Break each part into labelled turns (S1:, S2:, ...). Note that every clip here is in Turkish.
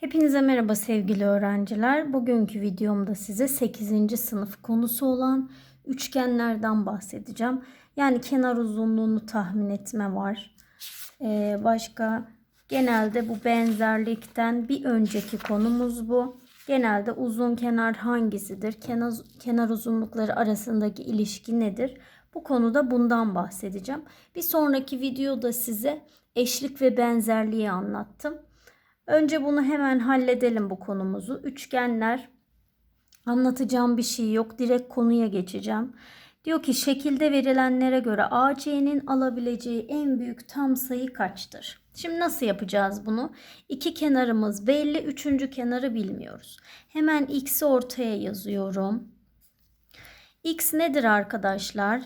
S1: Hepinize merhaba sevgili öğrenciler. Bugünkü videomda size 8. sınıf konusu olan üçgenlerden bahsedeceğim. Yani kenar uzunluğunu tahmin etme var. Ee, başka genelde bu benzerlikten bir önceki konumuz bu. Genelde uzun kenar hangisidir? Kenar, kenar uzunlukları arasındaki ilişki nedir? Bu konuda bundan bahsedeceğim. Bir sonraki videoda size eşlik ve benzerliği anlattım. Önce bunu hemen halledelim bu konumuzu. Üçgenler anlatacağım bir şey yok. Direkt konuya geçeceğim. Diyor ki şekilde verilenlere göre AC'nin alabileceği en büyük tam sayı kaçtır? Şimdi nasıl yapacağız bunu? İki kenarımız belli, üçüncü kenarı bilmiyoruz. Hemen x'i ortaya yazıyorum. x nedir arkadaşlar?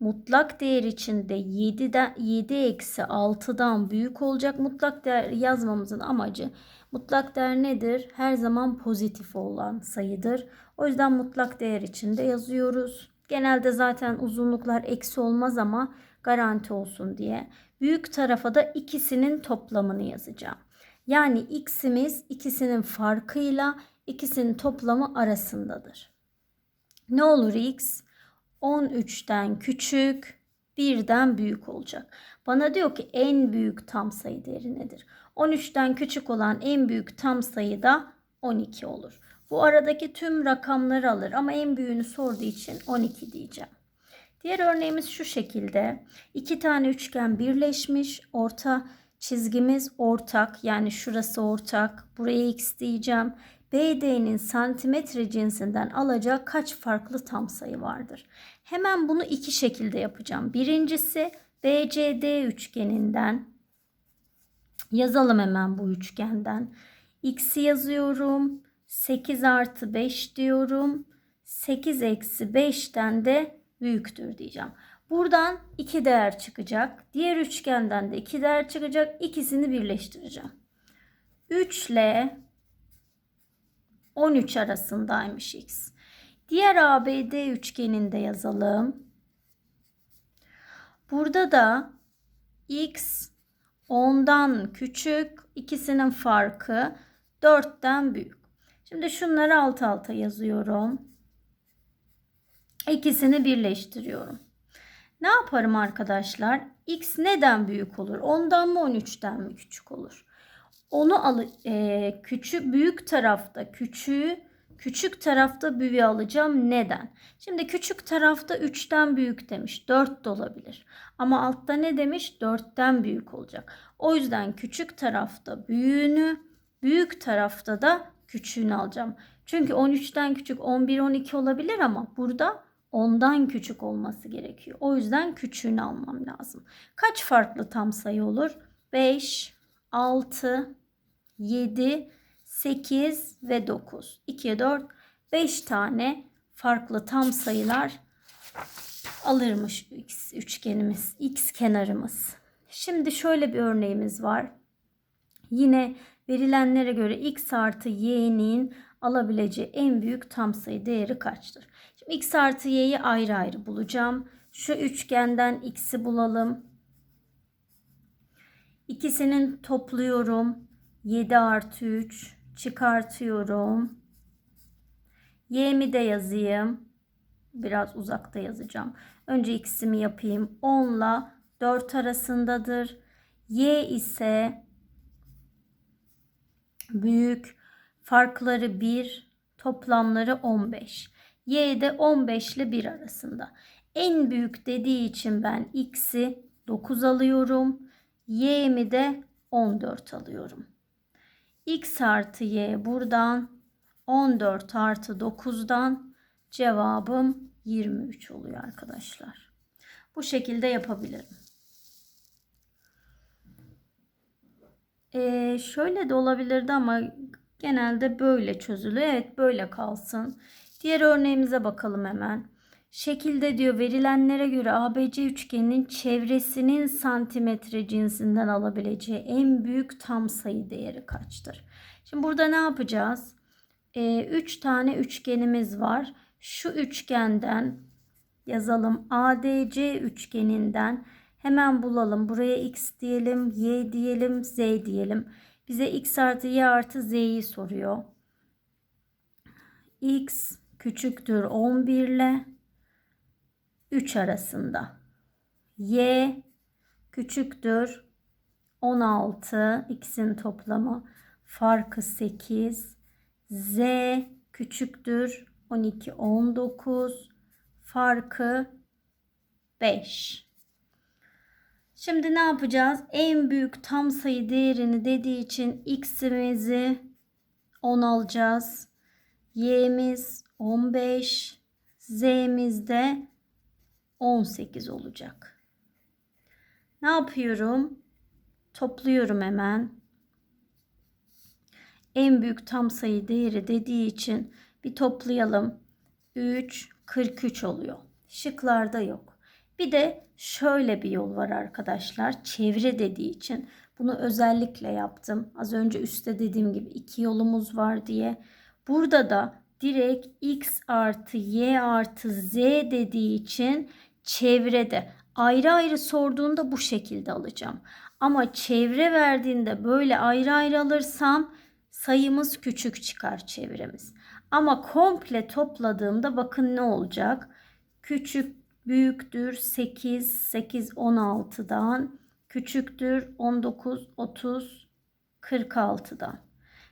S1: Mutlak değer içinde 7'den 7 eksi 6'dan büyük olacak. Mutlak değer yazmamızın amacı mutlak değer nedir? Her zaman pozitif olan sayıdır. O yüzden mutlak değer içinde yazıyoruz. Genelde zaten uzunluklar eksi olmaz ama garanti olsun diye. Büyük tarafa da ikisinin toplamını yazacağım. Yani x'imiz ikisinin farkıyla ikisinin toplamı arasındadır. Ne olur x? 13'ten küçük, 1'den büyük olacak. Bana diyor ki en büyük tam sayı değeri nedir? 13'ten küçük olan en büyük tam sayı da 12 olur. Bu aradaki tüm rakamları alır ama en büyüğünü sorduğu için 12 diyeceğim. Diğer örneğimiz şu şekilde. İki tane üçgen birleşmiş. Orta çizgimiz ortak. Yani şurası ortak. Buraya x diyeceğim. BD'nin santimetre cinsinden alacağı kaç farklı tam sayı vardır? Hemen bunu iki şekilde yapacağım. Birincisi BCD üçgeninden yazalım hemen bu üçgenden. X'i yazıyorum. 8 artı 5 diyorum. 8 eksi 5'ten de büyüktür diyeceğim. Buradan iki değer çıkacak. Diğer üçgenden de iki değer çıkacak. İkisini birleştireceğim. 3 ile 13 arasındaymış x. Diğer ABD üçgeninde yazalım. Burada da x 10'dan küçük, ikisinin farkı 4'ten büyük. Şimdi şunları alt alta yazıyorum. İkisini birleştiriyorum. Ne yaparım arkadaşlar? X neden büyük olur? 10'dan mı 13'ten mi küçük olur? Onu al e, küçük büyük tarafta küçüğü küçük tarafta büyüğü alacağım. Neden? Şimdi küçük tarafta 3'ten büyük demiş. 4 de olabilir. Ama altta ne demiş? 4'ten büyük olacak. O yüzden küçük tarafta büyüğünü, büyük tarafta da küçüğünü alacağım. Çünkü 13'ten küçük 11 12 olabilir ama burada 10'dan küçük olması gerekiyor. O yüzden küçüğünü almam lazım. Kaç farklı tam sayı olur? 5, 6, 7, 8 ve 9. 2, 4, 5 tane farklı tam sayılar alırmış x üçgenimiz, x kenarımız. Şimdi şöyle bir örneğimiz var. Yine verilenlere göre x artı y'nin alabileceği en büyük tam sayı değeri kaçtır? Şimdi x artı y'yi ayrı ayrı bulacağım. Şu üçgenden x'i bulalım. İkisinin topluyorum. 7 artı 3 çıkartıyorum. Y'mi de yazayım. Biraz uzakta yazacağım. Önce x'imi yapayım. 10 ile 4 arasındadır. Y ise büyük farkları 1 toplamları 15. Y de 15 ile 1 arasında. En büyük dediği için ben x'i 9 alıyorum. Y'mi de 14 alıyorum. X artı Y buradan 14 artı 9'dan cevabım 23 oluyor arkadaşlar. Bu şekilde yapabilirim. Ee, şöyle de olabilirdi ama genelde böyle çözülüyor. Evet böyle kalsın. Diğer örneğimize bakalım hemen. Şekilde diyor verilenlere göre ABC üçgeninin çevresinin santimetre cinsinden alabileceği en büyük tam sayı değeri kaçtır? Şimdi burada ne yapacağız? 3 ee, tane üçgenimiz var. Şu üçgenden yazalım. ADC üçgeninden hemen bulalım. Buraya x diyelim, y diyelim, z diyelim. Bize x artı y artı z'yi soruyor. x küçüktür 11 ile 3 arasında. y küçüktür. 16 x'in toplamı. Farkı 8 z küçüktür. 12 19 farkı 5 Şimdi ne yapacağız? En büyük tam sayı değerini dediği için x'imizi 10 alacağız. Y'miz 15, z'miz de 18 olacak. Ne yapıyorum? Topluyorum hemen. En büyük tam sayı değeri dediği için bir toplayalım. 3, 43 oluyor. Şıklarda yok. Bir de şöyle bir yol var arkadaşlar. Çevre dediği için bunu özellikle yaptım. Az önce üstte dediğim gibi iki yolumuz var diye. Burada da direkt x artı y artı z dediği için çevrede ayrı ayrı sorduğunda bu şekilde alacağım. Ama çevre verdiğinde böyle ayrı ayrı alırsam sayımız küçük çıkar çevremiz. Ama komple topladığımda bakın ne olacak? Küçük büyüktür 8 8 16'dan küçüktür 19 30 46'dan.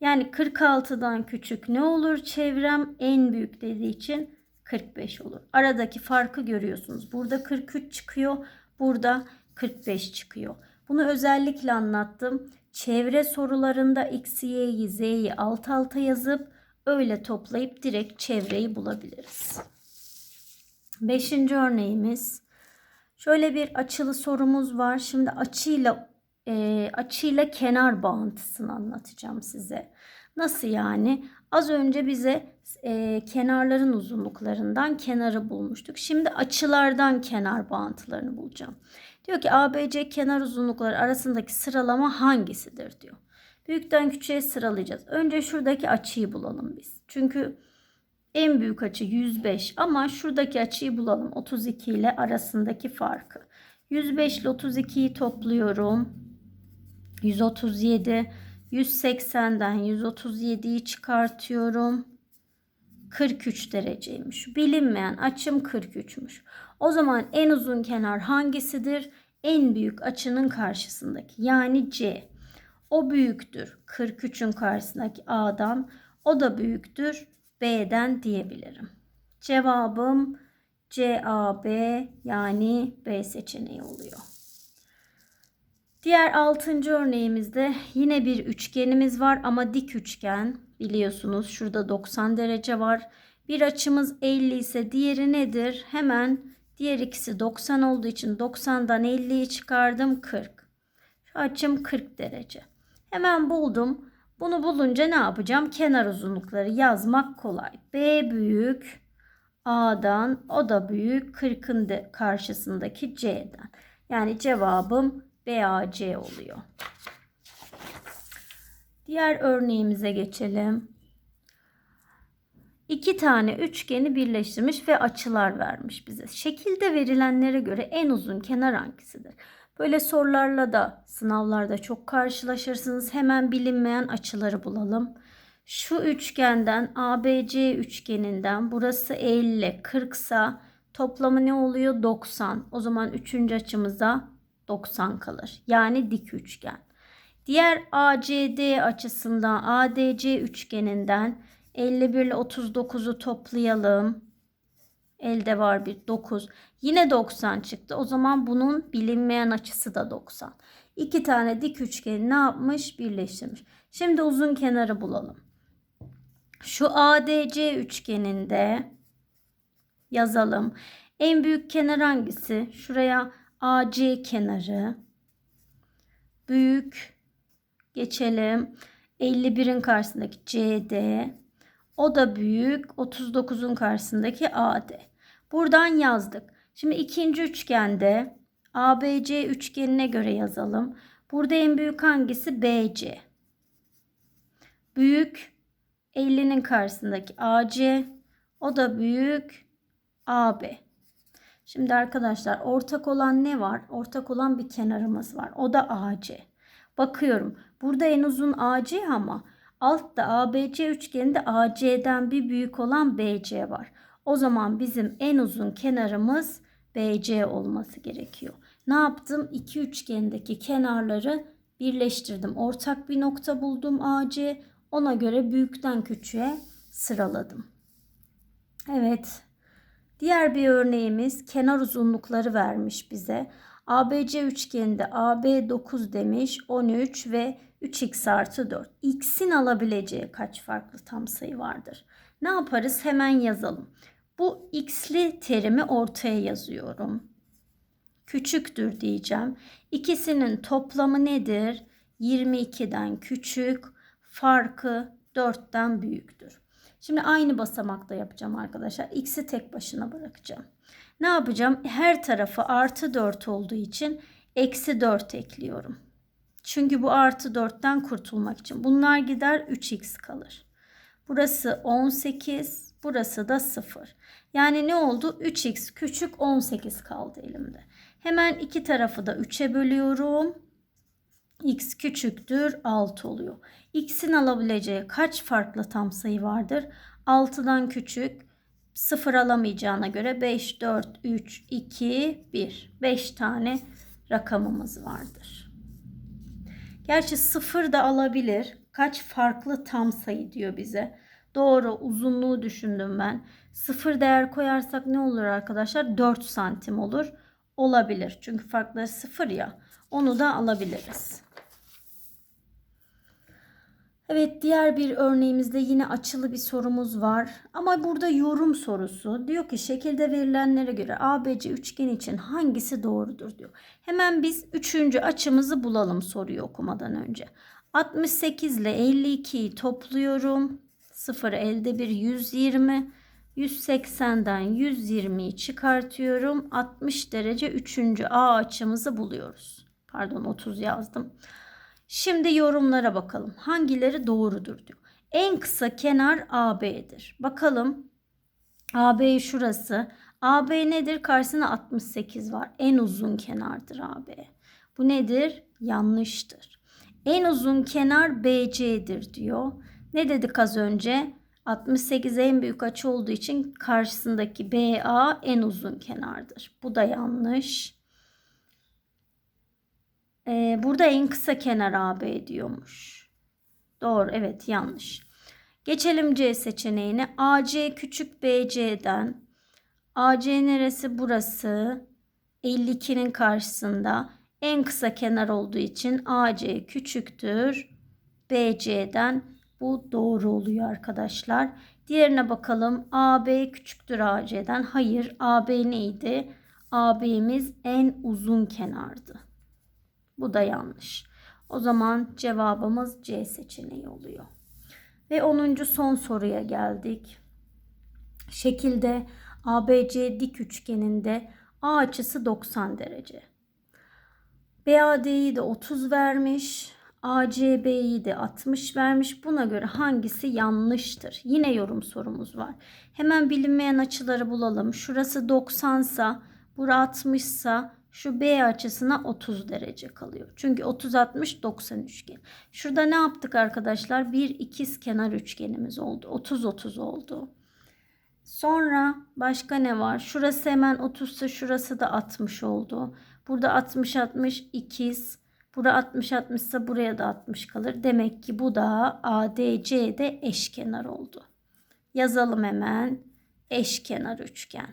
S1: Yani 46'dan küçük ne olur çevrem en büyük dediği için 45 olur. Aradaki farkı görüyorsunuz. Burada 43 çıkıyor. Burada 45 çıkıyor. Bunu özellikle anlattım. Çevre sorularında x'i, y'yi, z'yi alt alta yazıp öyle toplayıp direkt çevreyi bulabiliriz. Beşinci örneğimiz. Şöyle bir açılı sorumuz var. Şimdi açıyla e, açıyla kenar bağıntısını anlatacağım size. Nasıl yani? Az önce bize e, kenarların uzunluklarından kenarı bulmuştuk. Şimdi açılardan kenar bağıntılarını bulacağım. Diyor ki ABC kenar uzunlukları arasındaki sıralama hangisidir diyor. Büyükten küçüğe sıralayacağız. Önce şuradaki açıyı bulalım biz. Çünkü en büyük açı 105 ama şuradaki açıyı bulalım. 32 ile arasındaki farkı. 105 ile 32'yi topluyorum. 137. 180'den 137'yi çıkartıyorum. 43 dereceymiş. Bilinmeyen açım 43'müş. O zaman en uzun kenar hangisidir? En büyük açının karşısındaki yani C. O büyüktür 43'ün karşısındaki A'dan. O da büyüktür B'den diyebilirim. Cevabım CAB yani B seçeneği oluyor. Diğer altıncı örneğimizde yine bir üçgenimiz var ama dik üçgen biliyorsunuz şurada 90 derece var. Bir açımız 50 ise diğeri nedir? Hemen diğer ikisi 90 olduğu için 90'dan 50'yi çıkardım 40. Şu açım 40 derece. Hemen buldum. Bunu bulunca ne yapacağım? Kenar uzunlukları yazmak kolay. B büyük A'dan o da büyük 40'ın karşısındaki C'den. Yani cevabım BAC oluyor. Diğer örneğimize geçelim. İki tane üçgeni birleştirmiş ve açılar vermiş bize. Şekilde verilenlere göre en uzun kenar hangisidir? Böyle sorularla da sınavlarda çok karşılaşırsınız. Hemen bilinmeyen açıları bulalım. Şu üçgenden ABC üçgeninden burası 50, 40 sa toplamı ne oluyor? 90. O zaman üçüncü açımıza 90 kalır. Yani dik üçgen. Diğer ACD açısından ADC üçgeninden 51 ile 39'u toplayalım. Elde var bir 9. Yine 90 çıktı. O zaman bunun bilinmeyen açısı da 90. İki tane dik üçgeni ne yapmış? Birleştirmiş. Şimdi uzun kenarı bulalım. Şu ADC üçgeninde yazalım. En büyük kenar hangisi? Şuraya AC kenarı. Büyük geçelim. 51'in karşısındaki CD. O da büyük. 39'un karşısındaki AD. Buradan yazdık. Şimdi ikinci üçgende ABC üçgenine göre yazalım. Burada en büyük hangisi? BC. Büyük 50'nin karşısındaki AC. O da büyük AB. Şimdi arkadaşlar ortak olan ne var? Ortak olan bir kenarımız var. O da AC. Bakıyorum. Burada en uzun AC ama altta ABC üçgeninde AC'den bir büyük olan BC var. O zaman bizim en uzun kenarımız BC olması gerekiyor. Ne yaptım? İki üçgendeki kenarları birleştirdim. Ortak bir nokta buldum AC. Ona göre büyükten küçüğe sıraladım. Evet. Diğer bir örneğimiz kenar uzunlukları vermiş bize. ABC üçgeninde AB 9 demiş 13 ve 3x artı 4. X'in alabileceği kaç farklı tam sayı vardır? Ne yaparız? Hemen yazalım. Bu x'li terimi ortaya yazıyorum. Küçüktür diyeceğim. İkisinin toplamı nedir? 22'den küçük, farkı 4'ten büyüktür. Şimdi aynı basamakta yapacağım arkadaşlar. X'i tek başına bırakacağım. Ne yapacağım? Her tarafı artı 4 olduğu için eksi 4 ekliyorum. Çünkü bu artı 4'ten kurtulmak için. Bunlar gider 3x kalır. Burası 18, burası da 0. Yani ne oldu? 3x küçük 18 kaldı elimde. Hemen iki tarafı da 3'e bölüyorum. X küçüktür 6 oluyor. x'in alabileceği kaç farklı tam sayı vardır? 6'dan küçük 0 alamayacağına göre 5, 4, 3, 2, 1. 5 tane rakamımız vardır. Gerçi 0 da alabilir. Kaç farklı tam sayı diyor bize. Doğru uzunluğu düşündüm ben. 0 değer koyarsak ne olur arkadaşlar? 4 santim olur. Olabilir. Çünkü farkları 0 ya. Onu da alabiliriz. Evet diğer bir örneğimizde yine açılı bir sorumuz var. Ama burada yorum sorusu. Diyor ki şekilde verilenlere göre ABC üçgen için hangisi doğrudur diyor. Hemen biz üçüncü açımızı bulalım soruyu okumadan önce. 68 ile 52'yi topluyorum. 0 elde bir 120. 180'den 120'yi çıkartıyorum. 60 derece 3. A açımızı buluyoruz. Pardon 30 yazdım. Şimdi yorumlara bakalım. Hangileri doğrudur diyor. En kısa kenar AB'dir. Bakalım. AB şurası. AB nedir? Karşısında 68 var. En uzun kenardır AB. Bu nedir? Yanlıştır. En uzun kenar BC'dir diyor. Ne dedik az önce? 68 en büyük açı olduğu için karşısındaki BA en uzun kenardır. Bu da yanlış. Ee, burada en kısa kenar AB diyormuş. Doğru evet yanlış. Geçelim C seçeneğine. AC küçük BC'den. AC neresi? Burası. 52'nin karşısında. En kısa kenar olduğu için AC küçüktür. BC'den bu doğru oluyor arkadaşlar. Diğerine bakalım. AB küçüktür AC'den. Hayır. AB neydi? AB'miz en uzun kenardı. Bu da yanlış. O zaman cevabımız C seçeneği oluyor. Ve 10. son soruya geldik. Şekilde ABC dik üçgeninde A açısı 90 derece. BAD'yi de 30 vermiş. ACB'yi de 60 vermiş. Buna göre hangisi yanlıştır? Yine yorum sorumuz var. Hemen bilinmeyen açıları bulalım. Şurası 90 sa, bura 60 sa şu B açısına 30 derece kalıyor. Çünkü 30 60 90 üçgen. Şurada ne yaptık arkadaşlar? Bir ikiz kenar üçgenimiz oldu. 30 30 oldu. Sonra başka ne var? Şurası hemen 30 ise şurası da 60 oldu. Burada 60 60 ikiz. Bura 60 60 ise buraya da 60 kalır. Demek ki bu da ADC'de eşkenar oldu. Yazalım hemen. Eşkenar üçgen.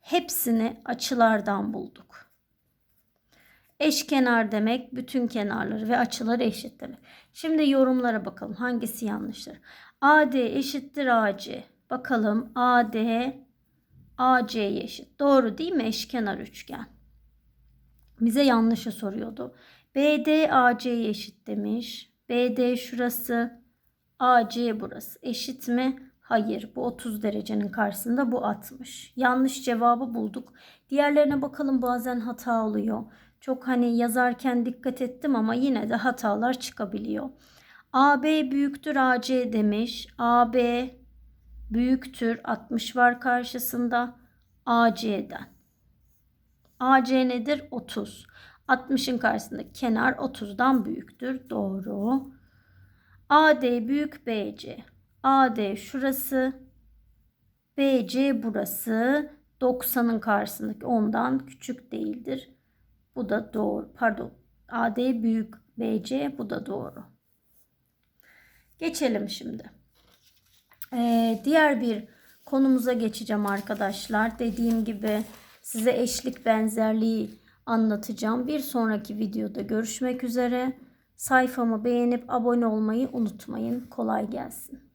S1: Hepsini açılardan bulduk. Eşkenar demek bütün kenarları ve açıları eşit demek. Şimdi yorumlara bakalım hangisi yanlıştır. AD eşittir AC. Bakalım AD AC'ye eşit. Doğru değil mi? Eşkenar üçgen. Bize yanlışı soruyordu. BD AC'ye eşit demiş. BD şurası. AC burası. Eşit mi? Hayır bu 30 derecenin karşısında bu 60. Yanlış cevabı bulduk. Diğerlerine bakalım bazen hata oluyor. Çok hani yazarken dikkat ettim ama yine de hatalar çıkabiliyor. AB büyüktür AC demiş. AB büyüktür 60 var karşısında AC'den. AC nedir? 30. 60'ın karşısındaki kenar 30'dan büyüktür. Doğru. AD büyük BC. AD şurası. BC burası. 90'ın karşısındaki 10'dan küçük değildir. Bu da doğru. Pardon. AD büyük BC bu da doğru. Geçelim şimdi. Ee, diğer bir konumuza geçeceğim arkadaşlar. Dediğim gibi size eşlik benzerliği anlatacağım. Bir sonraki videoda görüşmek üzere. Sayfamı beğenip abone olmayı unutmayın. Kolay gelsin.